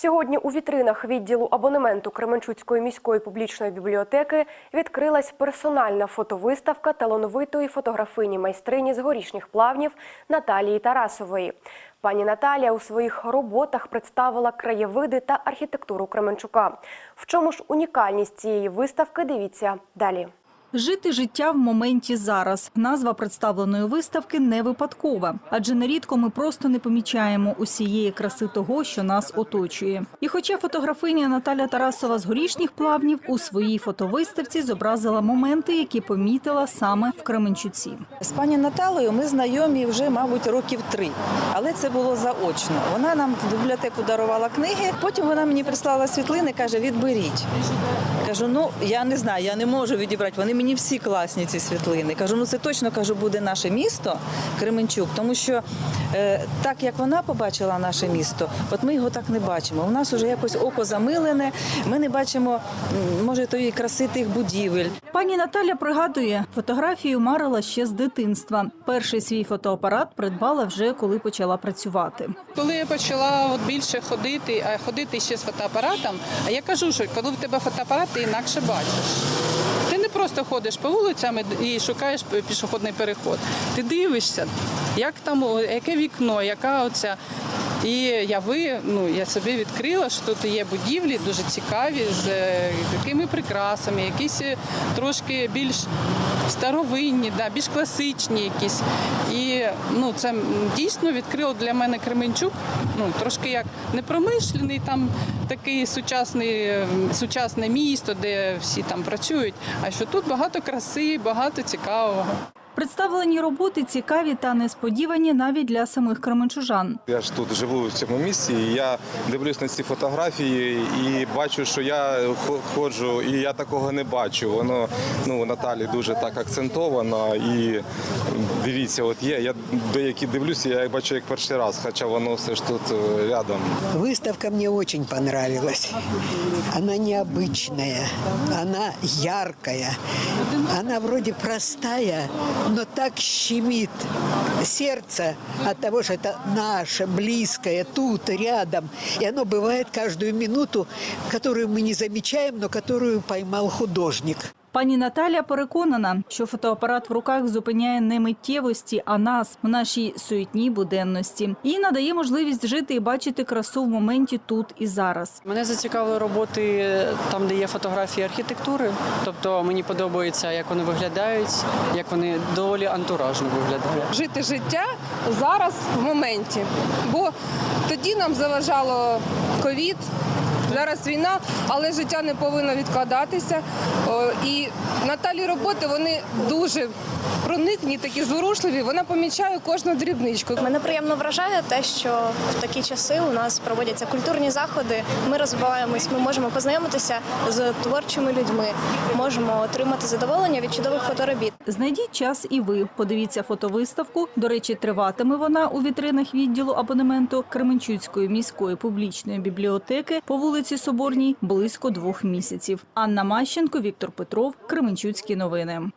Сьогодні у вітринах відділу абонементу Кременчуцької міської публічної бібліотеки відкрилась персональна фотовиставка талановитої фотографині майстрині з горішніх плавнів Наталії Тарасової. Пані Наталія у своїх роботах представила краєвиди та архітектуру Кременчука. В чому ж унікальність цієї виставки? Дивіться далі. Жити життя в моменті зараз. Назва представленої виставки не випадкова, адже нерідко ми просто не помічаємо усієї краси того, що нас оточує. І хоча фотографиня Наталя Тарасова з горішніх плавнів у своїй фотовиставці зобразила моменти, які помітила саме в Кременчуці. З пані Наталею ми знайомі вже, мабуть, років три, але це було заочно. Вона нам в бібліотеку дарувала книги. Потім вона мені прислала світлини, каже: відберіть. Кажу, ну я не знаю, я не можу відібрати. Вони мені всі класні ці світлини. Кажу, ну це точно кажу, буде наше місто Кременчук, тому що е, так як вона побачила наше місто, от ми його так не бачимо. У нас уже якось око замилене. Ми не бачимо, може, тої краси тих будівель. Пані Наталя пригадує, фотографію марила ще з дитинства. Перший свій фотоапарат придбала вже коли почала працювати. Коли я почала от більше ходити, а ходити ще з фотоапаратом, а я кажу, що коли в тебе фотоапарат, ти інакше бачиш. Не просто ходиш по вулицям і шукаєш пішохідний переход. Ти дивишся, як там, яке вікно, яка оця. І я ви, ну я собі відкрила, що тут є будівлі дуже цікаві, з е, такими прикрасами, якісь е, трошки більш старовинні, да, більш класичні якісь. І ну, це дійсно відкрило для мене Кременчук, ну, трошки як непромишлений, там такий сучасний, сучасне місто, де всі там працюють, а що тут багато краси, багато цікавого. Представлені роботи цікаві та несподівані навіть для самих кременчужан. Я ж тут живу в цьому місці, і я дивлюсь на ці фотографії і бачу, що я ходжу, і я такого не бачу. Воно ну Наталі дуже так акцентовано. І дивіться, от є. Я деякі дивлюся, я їх бачу як перший раз, хоча воно все ж тут е, рядом. Выставка мне очень понравилась. Она необычная, она яркая, она вроде простая, но так щемит сердце от того, что это наше, близкое, тут, рядом. И оно бывает каждую минуту, которую мы не замечаем, но которую поймал художник. Пані Наталя переконана, що фотоапарат в руках зупиняє не миттєвості, а нас в нашій суетній буденності і надає можливість жити і бачити красу в моменті тут і зараз. Мене зацікавили роботи там, де є фотографії архітектури. Тобто мені подобається, як вони виглядають, як вони доволі антуражно виглядають. жити життя зараз в моменті. Бо тоді нам заважало ковід, зараз війна, але життя не повинно відкладатися. І Наталі роботи вони дуже проникні, такі зворушливі. Вона помічає кожну дрібничку. Мене приємно вражає те, що в такі часи у нас проводяться культурні заходи. Ми розвиваємось, ми можемо познайомитися з творчими людьми, можемо отримати задоволення від чудових фоторобіт. Знайдіть час і ви. Подивіться фотовиставку. До речі, триватиме вона у вітринах відділу абонементу Кременчуцької міської публічної бібліотеки по вулиці Соборній близько двох місяців. Анна Мащенко, Віктор Петров, Кременчуцькі новини.